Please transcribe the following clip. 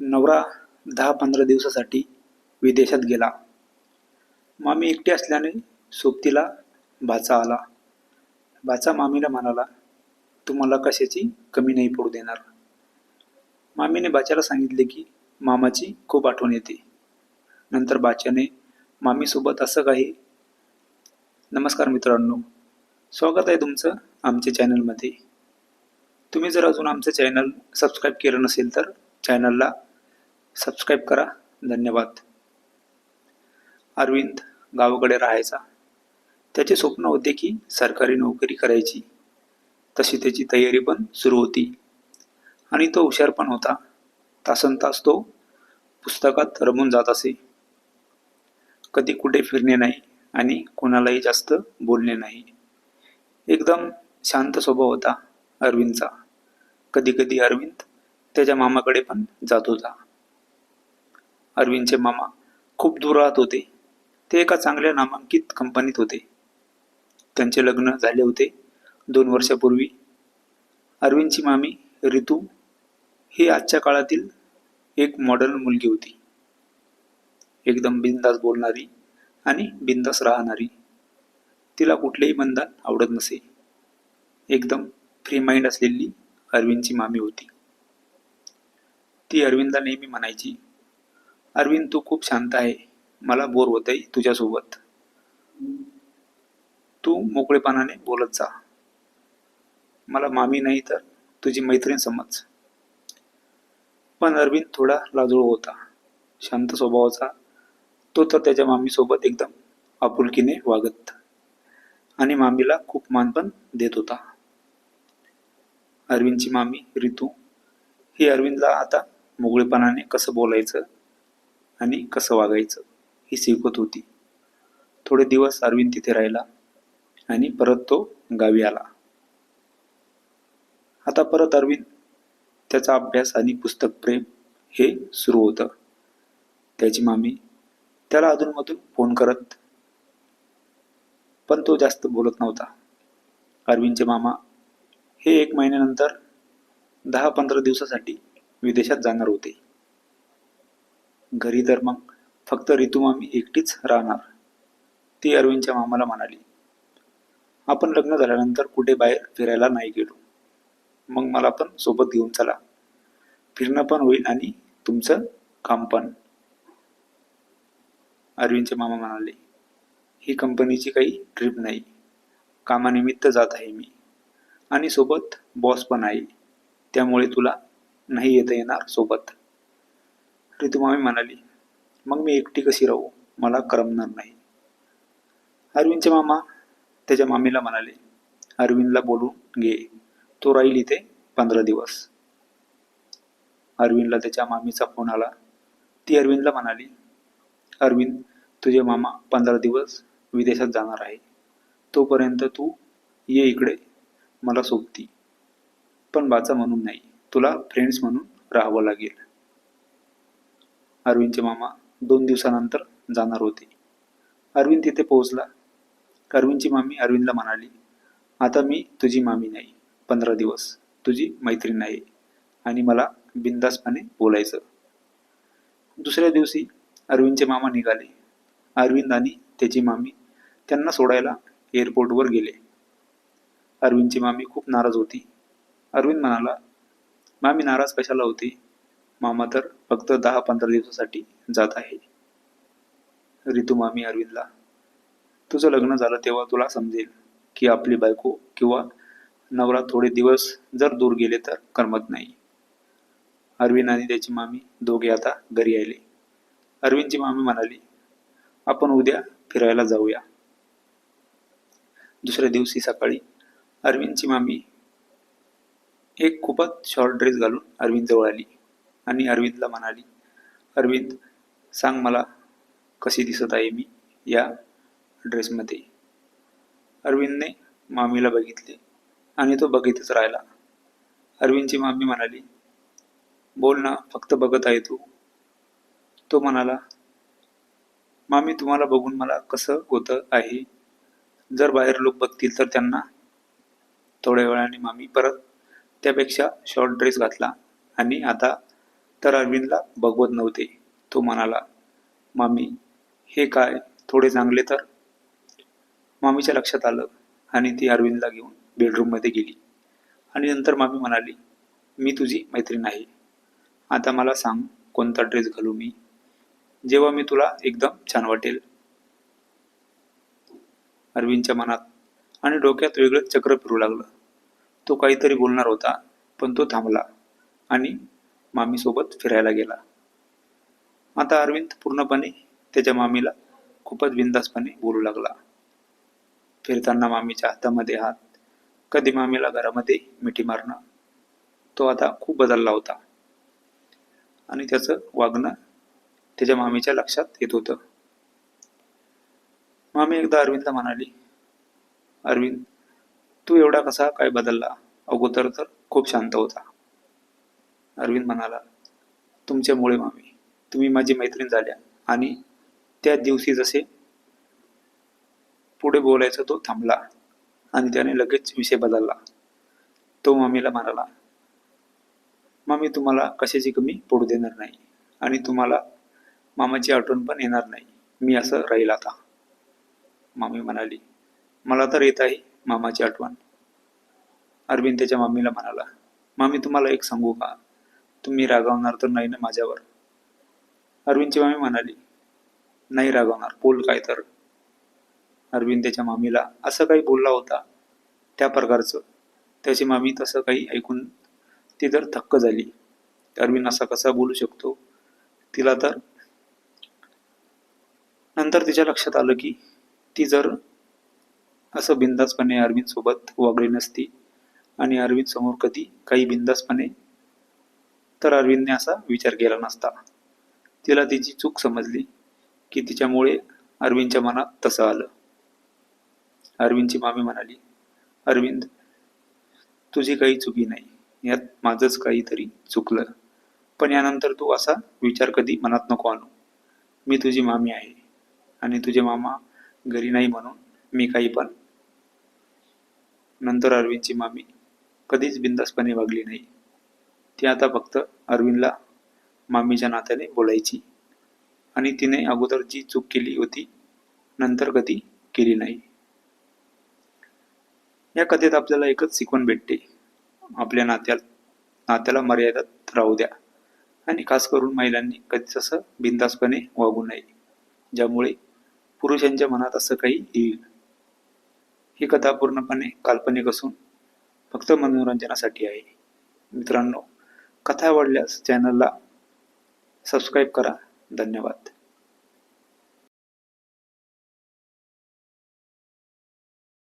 नवरा दहा पंधरा दिवसासाठी विदेशात गेला. मामी एकटी असल्याने सोबतीला भाचा आला. भाचा मामीला म्हणाला तुम्हाला कशाची कमी नाही पडू देणार. मामीने बाच्याला सांगितले की मामाची खूप आठवण येते. नंतर बाच्याने मामीसोबत असं काही नमस्कार मित्रांनो स्वागत आहे तुमचं आमच्या चॅनलमध्ये. तुम्ही जर अजून आमचं चॅनल सबस्क्राईब केलं नसेल तर चॅनलला सबस्क्राईब करा. धन्यवाद. अरविंद गावाकडे राहायचा. त्याचे स्वप्न होते की सरकारी नोकरी करायची. तशी त्याची तयारी पण सुरू होती. आणि तो हुशार पण होता. तासन तास तो पुस्तकात रमून जात असे. कधी कुठे फिरणे नाही आणि कोणालाही जास्त बोलणे नाही. एकदम शांत स्वभाव होता अरविंदचा. कधी कधी अरविंद त्याच्या मामाकडे पण जात होता. अरविंदचे मामा खूप दूर राहत होते. ते एका चांगल्या नामांकित कंपनीत होते. त्यांचे लग्न झाले होते दोन वर्षापूर्वी. अरविंदची मामी रितू ही आजच्या काळातील एक मॉडर्न मुलगी होती. एकदम बिंदास बोलणारी आणि बिंदास राहणारी. तिला कुठलेही बंधन आवडत नसे. एकदम फ्री माइंड असलेली अरविंदची मामी होती. ती अरविंदला नेहमी म्हणायची अरविंद तू खूप शांत आहे. मला बोर होत आहे तुझ्यासोबत. तू मोकळेपणाने बोलत जा. मला मामी नाही तर तुझी मैत्रीण समज. पण अरविंद थोडा लाजूळ होता. शांत स्वभावाचा तो तर त्याच्या मामीसोबत एकदम आपुलकीने वागत आणि मामीला खूप मान पण देत होता. अरविंदची मामी रितू ही अरविंदला आता मोकळेपणाने कसं बोलायचं आणि कसं वागायचं ही शिकवत होती. थोडे दिवस अरविंद तिथे राहिला आणि परत तो गावी आला. आता परत अरविंद त्याचा अभ्यास आणि पुस्तक प्रेम हे सुरू होतं. त्याची मामी त्याला अधूनमधून फोन करत पण तो जास्त बोलत नव्हता. अरविंदचे मामा हे एक महिन्यानंतर दहा पंधरा दिवसासाठी विदेशात जाणार होते. घरी तर मग फक्त रितू मामी एकटीच राहणार. ती अरविंदच्या मामाला म्हणाली आपण लग्न झाल्यानंतर कुठे बाहेर फिरायला नाही गेलो. मग मला पण सोबत घेऊन चला. फिरणं पण होईल आणि तुमचं काम पण. अरविंदचे मामा म्हणाले ही कंपनीची काही ट्रिप नाही. कामानिमित्त जात आहे मी. आणि सोबत बॉस पण आहे. त्यामुळे तुला नाही येता येणार सोबत. ऋतुमामी म्हणाली मग मी एकटी कशी राहू? मला करमणार नाही. अरविंदचे मामा त्याच्या मामीला म्हणाले अरविंदला बोलून घे. तो राहील इथे पंधरा दिवस. अरविंदला त्याच्या मामीचा फोन आला. ती अरविंदला म्हणाली अरविंद तुझे मामा पंधरा दिवस विदेशात जाणार आहे. तोपर्यंत तू ये इकडे. मला सोबती. पण बाचा म्हणून नाही. तुला फ्रेंड्स म्हणून राहावं लागेल. अरविंदचे मामा दोन दिवसानंतर जाणार होते. अरविंद तिथे पोहोचला. अरविंदची मामी अरविंदला म्हणाली आता मी तुझी मामी नाही पंधरा दिवस तुझी मैत्रीण आहे आणि मला बिंदासपणे बोलायचं. दुसऱ्या दिवशी अरविंदचे मामा निघाले. अरविंद आणि त्याची मामी त्यांना सोडायला एअरपोर्टवर गेले. अरविंदची मामी खूप नाराज होती. अरविंद म्हणाला मामी नाराज कशाला होती? मामा तर फक्त दहा पंधरा दिवसासाठी जात आहे. रितू मामी अरविंदला तुझं लग्न झालं तेव्हा तुला समजेल की आपली बायको किंवा नवरा थोडे दिवस जर दूर गेले तर करमत नाही. अरविंद आणि त्याची मामी दोघे आता घरी आले. अरविंदची मामी म्हणाली आपण उद्या फिरायला जाऊया. दुसऱ्या दिवशी सकाळी अरविंदची मामी एक खूपच शॉर्ट ड्रेस घालून अरविंदजवळ आली आणि अरविंदला म्हणाली अरविंद सांग मला कशी दिसत आहे मी या ड्रेसमध्ये अरविंदने मामीला बघितले आणि तो बघितच राहिला. अरविंदची मामी म्हणाली बोल ना फक्त बघत आहे तू. तो म्हणाला मामी तुम्हाला बघून मला कसं होतं आहे? जर बाहेर लोक बघतील तर त्यांना थोड्या वेळाने मामी परत त्यापेक्षा शॉर्ट ड्रेस घातला. आणि आता तर अरविंदला बघवत नव्हते. तो म्हणाला मामी हे काय? थोडे चांगले तर? मामीच्या लक्षात आलं आणि ती अरविंदला घेऊन बेडरूममध्ये गेली. आणि नंतर मामी म्हणाली मी तुझी मैत्रीण आहे. आता मला सांग कोणता ड्रेस घालू मी? जेव्हा मी तुला एकदम छान वाटेल. अरविंदच्या मनात आणि डोक्यात वेगळंच चक्र फिरू लागलं. तो काहीतरी बोलणार होता पण तो थांबला आणि मामीसोबत फिरायला गेला. आता अरविंद पूर्णपणे त्याच्या मामीला खूपच बिंदासपणे बोलू लागला. फिरताना मामीच्या हातामध्ये हात कधी मामीला घरामध्ये मिठी मारणं तो आता खूप बदलला होता. आणि त्याचं वागणं त्याच्या मामीच्या लक्षात येत होतं. मामी एकदा अरविंदला म्हणाली अरविंद तू एवढा कसा काय बदलला? अगोदर तर खूप शांत होता. अरविंद म्हणाला तुमच्यामुळे मामी. तुम्ही माझी मैत्रीण झाल्या. आणि त्या दिवशी जसे पुढे बोलायचं तो थांबला. आणि त्याने लगेच विषय बदलला. तो मामीला म्हणाला मामी तुम्हाला कशाची कमी पडू देणार नाही. आणि तुम्हाला मामाची आठवण पण येणार नाही. मी असं राहील आता. मामी म्हणाली मला तर येत आहे. मामाची आठवण. अरविंद त्याच्या मामीला म्हणाला मामी तुम्हाला एक सांगू का? तुम्ही रागावणार तर नाही ना माझ्यावर? अरविंदची मामी म्हणाली नाही रागावणार बोल काय तर. अरविंद त्याच्या मामीला असं काही बोलला होता त्या प्रकारचं. त्याची मामी तसं काही ऐकून ती तर थक्क झाली. अरविंद असा कसा बोलू शकतो? तिला तर नंतर तिच्या लक्षात आलं की ती जर असं बिंदासपणे अरविंद सोबत वागली नसती आणि अरविंद समोर कधी काही बिंदासपणे तर अरविंदने असा विचार केला नसता. तिला तिची चूक समजली की तिच्यामुळे अरविंदच्या मनात तसं आलं. अरविंदची मामी म्हणाली अरविंद तुझी काही चुकी नाही. यात माझंच काहीतरी चुकलं. पण यानंतर तू असा विचार कधी मनात नको आणू. मी तुझी मामी आहे आणि तुझे मामा घरी नाही म्हणून मी काही पण नंतर अरविंदची मामी कधीच बिंदासपणे वागली नाही. ती आता फक्त अरविंदला मामीच्या नात्याने बोलायची आणि तिने अगोदर जी चूक केली होती नंतर कधी केली नाही. या कथेत आपल्याला एकच शिकवण भेटते. आपल्या नात्या नात्याला मर्यादेत राहू द्या आणि खास करून महिलांनी कधीच असं बिंदासपणे वागू नये ज्यामुळे पुरुषांच्या मनात असं काही येईल. ही कथा पूर्णपणे काल्पनिक असून फक्त मनोरंजनासाठी आहे. मित्रांनो कथा आवडल्यास चॅनलला सबस्क्राईब करा. धन्यवाद.